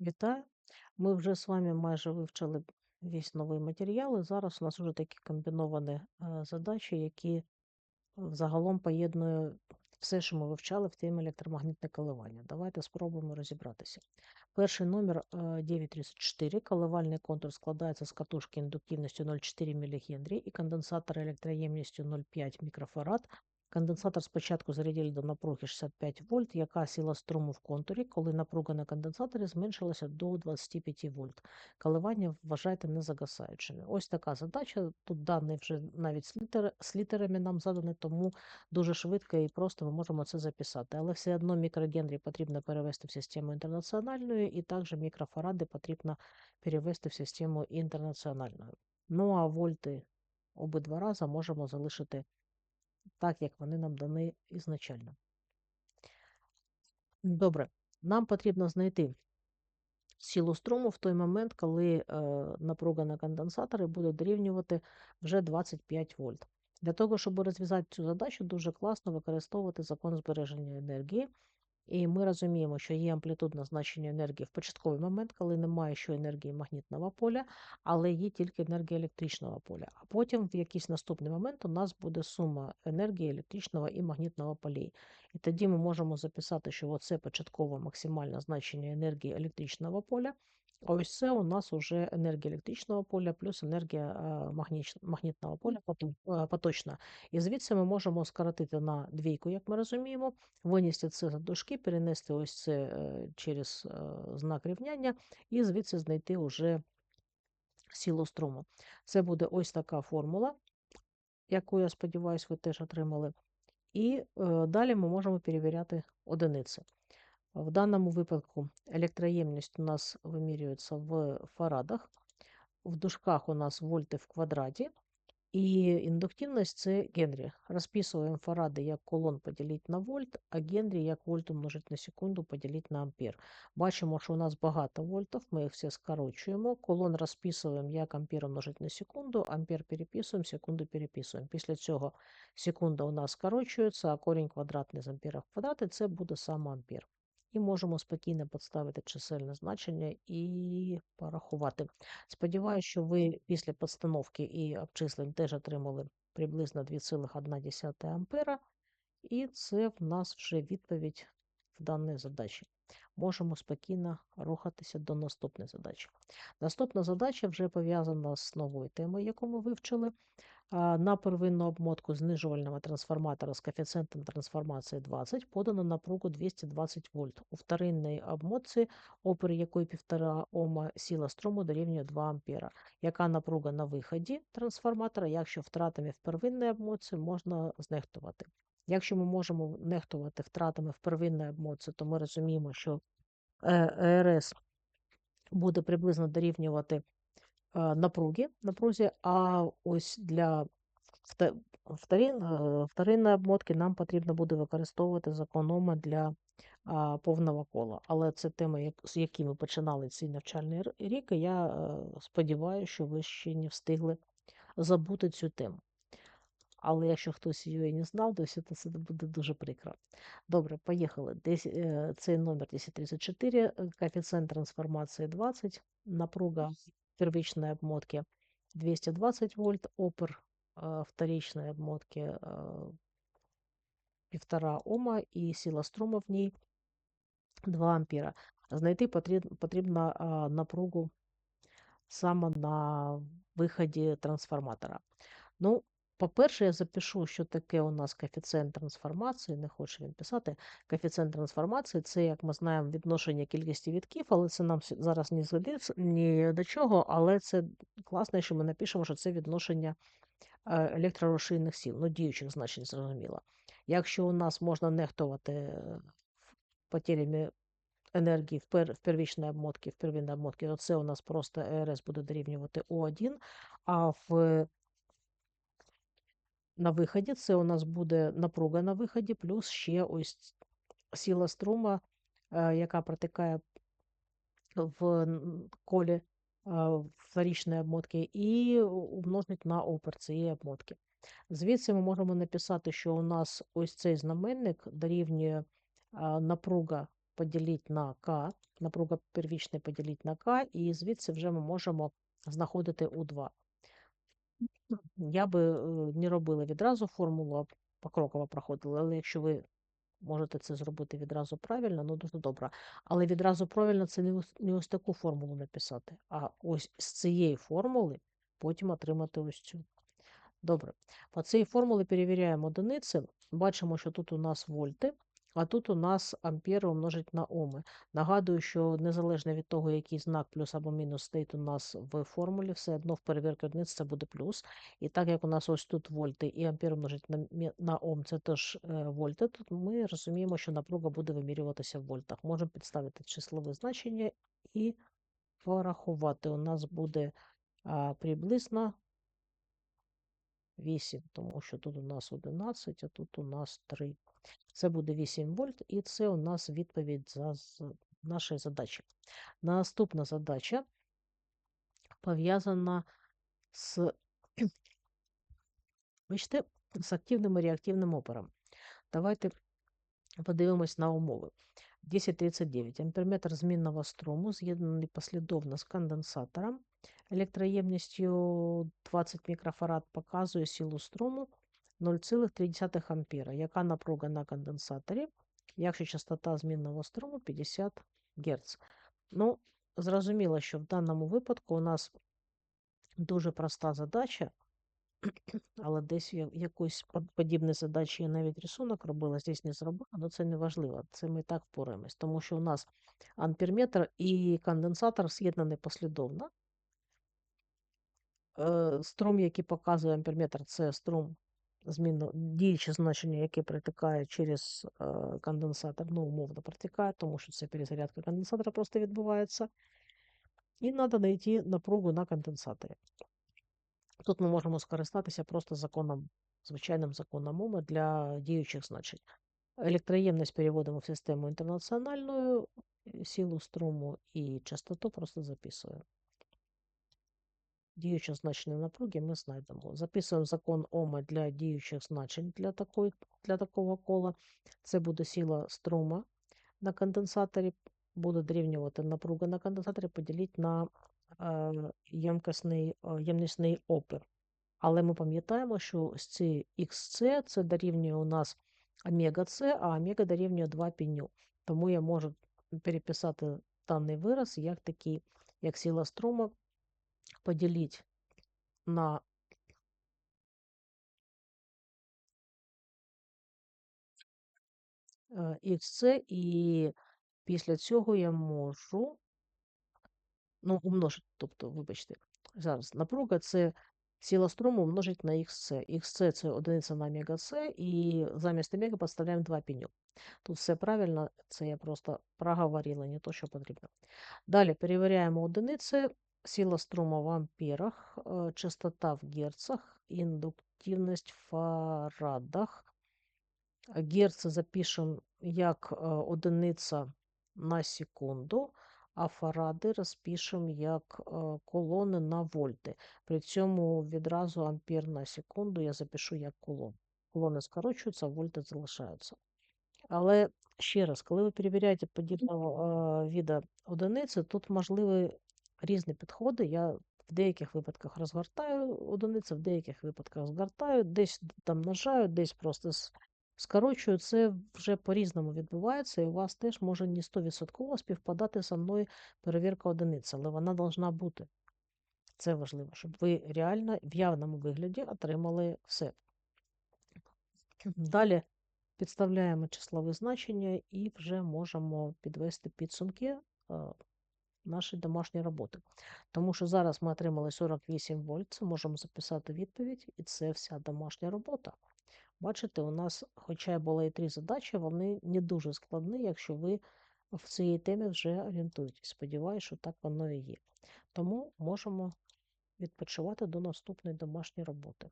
Вітаю! Ми вже з вами майже вивчили весь новий матеріал, і зараз у нас вже такі комбіновані е, задачі, які загалом поєднує все, що ми вивчали в темі електромагнітне коливання. Давайте спробуємо розібратися. Перший номер е, 934. Коливальний контур складається з катушки індуктивністю 0,4 мГ і конденсатора електроємністю 0,5 мікрофарад. Конденсатор спочатку зарядили до напруги 65 вольт, яка сила струму в контурі, коли напруга на конденсаторі зменшилася до 25 вольт. Коливання вважайте незагасаючими. Ось така задача. Тут дані вже навіть з, літер, з літерами нам задані, тому дуже швидко і просто ми можемо це записати. Але все одно мікрогенрі потрібно перевести в систему інтернаціональну, і також мікрофаради потрібно перевести в систему інтернаціональну. Ну а вольти обидва рази можемо залишити так, як вони нам дані ізначально. Добре, нам потрібно знайти силу струму в той момент, коли е, напруга на конденсаторі буде дорівнювати вже 25 вольт. Для того, щоб розв'язати цю задачу, дуже класно використовувати закон збереження енергії. І ми розуміємо, що є амплітудне значення енергії в початковий момент, коли немає ще енергії магнітного поля, але є тільки енергія електричного поля. А потім, в якийсь наступний момент, у нас буде сума енергії електричного і магнітного полей. І тоді ми можемо записати, що це початкове максимальне значення енергії електричного поля. Ось це у нас вже енергія електричного поля плюс енергія магнітного поля поточна. І звідси ми можемо скоротити на двійку, як ми розуміємо, винести це за дужки, перенести ось це е, через е, знак рівняння, і звідси знайти вже силу струму. Це буде ось така формула, яку, я сподіваюся, ви теж отримали. І е, далі ми можемо перевіряти одиниці. В даному випадку електроємність у нас вимірюється в фарадах, в дужках у нас вольти в квадраті, і індуктивність це Генрі. Розписуємо фаради як колон поділити на вольт, а Генрі як вольт умножити на секунду поділити на ампер. Бачимо, що у нас багато вольтів, ми їх всі скорочуємо. Колон розписуємо як ампер умножити на секунду, ампер переписуємо, секунду переписуємо. Після цього секунда у нас скорочується, а корінь квадратний з ампера в квадраті це буде саме ампер. І можемо спокійно підставити чисельне значення і порахувати. Сподіваюся, що ви після підстановки і обчислень теж отримали приблизно 2,1 ампера, і це в нас вже відповідь в даній задачі. Можемо спокійно рухатися до наступної задачі. Наступна задача вже пов'язана з новою темою, яку ми вивчили. На первинну обмотку знижувального трансформатора з коефіцієнтом трансформації 20 подано напругу 220 вольт. У вторинній обмотці, опір якої 1,5 Ома, сила струму дорівнює 2 ампера. Яка напруга на виході трансформатора, якщо втратами в первинній обмотці можна знехтувати? Якщо ми можемо нехтувати втратами в первинній обмотці, то ми розуміємо, що ЕРС буде приблизно дорівнювати напруги, напрузі, а ось для вторинної обмотки нам потрібно буде використовувати закон Ома для повного кола. Але це тема, з якої ми починали цей навчальний рік, і я е, сподіваюся, що ви ще не встигли забути цю тему. Але якщо хтось її не знав, то це буде дуже прикро. Добре, поїхали. Е, цей номер 1034, е, коефіцієнт трансформації 20, напруга первичной обмотки 220 вольт, опер э, вторичной обмотки э, 1,5 Ома і сила струму в ній 2 ампера. Знайти потрібно напругу саме на виході трансформатора. Ну, по-перше, я запишу, що таке у нас коефіцієнт трансформації, не хочу він писати. Коефіцієнт трансформації це, як ми знаємо, відношення кількості вітків, але це нам зараз не згодиться ні до чого, але це класно, що ми напишемо, що це відношення е, електророшийних сил, ну, діючих значень, зрозуміло. Якщо у нас можна нехтувати е, потерями енергії в первічній обмотці, в первинній обмотці, то це у нас просто ЕРС буде дорівнювати О1, а в на виході. Це у нас буде напруга на виході, плюс ще ось сила струма, е, яка протикає в колі вторічної обмотки, і умножить на опер цієї обмотки. Звідси ми можемо написати, що у нас ось цей знаменник дорівнює напруга поділіть на К, напруга первічна поділіть на К, і звідси вже ми можемо знаходити У2. Я би е, не робила відразу формулу, а покроково проходила, але якщо ви можете це зробити відразу правильно, ну дуже добре. Але відразу правильно це не ось, не ось таку формулу написати, а ось з цієї формули потім отримати ось цю. Добре. По цій формулі перевіряємо одиниці. Бачимо, що тут у нас вольти, а тут у нас ампери умножить на оми. Нагадую, що незалежно від того, який знак плюс або мінус стоїть у нас в формулі, все одно в перевірці одиниць це буде плюс. І так як у нас ось тут вольти і ампер умножить на, на ом, це теж е, вольти, тут ми розуміємо, що напруга буде вимірюватися в вольтах. Можемо підставити числове значення і порахувати. У нас буде а, приблизно 8, тому що тут у нас 11, а тут у нас 3. Це буде 8 вольт, і це у нас відповідь за нашої задачі. Наступна задача пов'язана з, бачите, з активним і реактивним опором. Давайте подивимось на умови. 1039. Амперметр змінного струму з'єднаний послідовно з конденсатором. Електроємністю 20 мікрофарад показує силу струму 0,3 ампера. Яка напруга на конденсаторі, якщо частота змінного струму 50 Гц. Ну, зрозуміло, що в даному випадку у нас дуже проста задача, але десь я- якусь под- подібні задачі я навіть рисунок робила, здесь не зробила, але це не важливо. Це ми так впораємось, тому що у нас амперметр і конденсатор з'єднані послідовно. Е, Струм, який показує амперметр, це струм змінно діюче значення, яке протікає через е, конденсатор, ну, умовно протікає, тому що це перезарядка конденсатора просто відбувається. І треба знайти напругу на конденсаторі. Тут ми можемо скористатися просто законом, звичайним законом Ома для діючих значень. Електроємність переводимо в систему інтернаціональну, е, силу струму і частоту просто записуємо. Діюче значення напруги ми знайдемо. Записуємо закон Ома для діючих значень для, такої, для такого кола. Це буде сила струма на конденсаторі, буде дорівнювати напруга на конденсаторі, поділити на е, ємкісний, е, ємнісний опір. Але ми пам'ятаємо, що ось ці XC це дорівнює у нас омега С, а омега дорівнює 2 піню. Тому я можу переписати даний вираз як такий, як сила струму поділити на XC, і після цього я можу, ну, умножити, тобто, вибачте, зараз напруга це сила струму умножить на XC. XC це одиниця на омега С, і замість омега поставляємо 2 піню. Тут все правильно, це я просто проговорила, не то, що потрібно. Далі перевіряємо одиниці, сила струму в амперах, е, частота в герцах, індуктивність в фарадах. А Герци запишемо як е, одиниця на секунду, а фаради розпишемо як е, колони на вольти. При цьому відразу ампер на секунду я запишу як колон. Колони скорочуються, вольти залишаються. Але ще раз, коли ви перевіряєте подібного е, віда одиниці, тут можливі різні підходи. Я в деяких випадках розгортаю одиниці, в деяких випадках згортаю, десь там нажаю, десь просто скорочую. Це вже по-різному відбувається, і у вас теж може не 100% співпадати со мною перевірка одиниць, але вона повинна бути. Це важливо, щоб ви реально в явному вигляді отримали все. Далі підставляємо числові значення і вже можемо підвести підсумки нашої домашньої роботи. Тому що зараз ми отримали 48 вольт, можемо записати відповідь, і це вся домашня робота. Бачите, у нас, хоча були і три задачі, вони не дуже складні, якщо ви в цій темі вже орієнтуєтесь. Сподіваюся, що так воно і є. Тому можемо відпочивати до наступної домашньої роботи.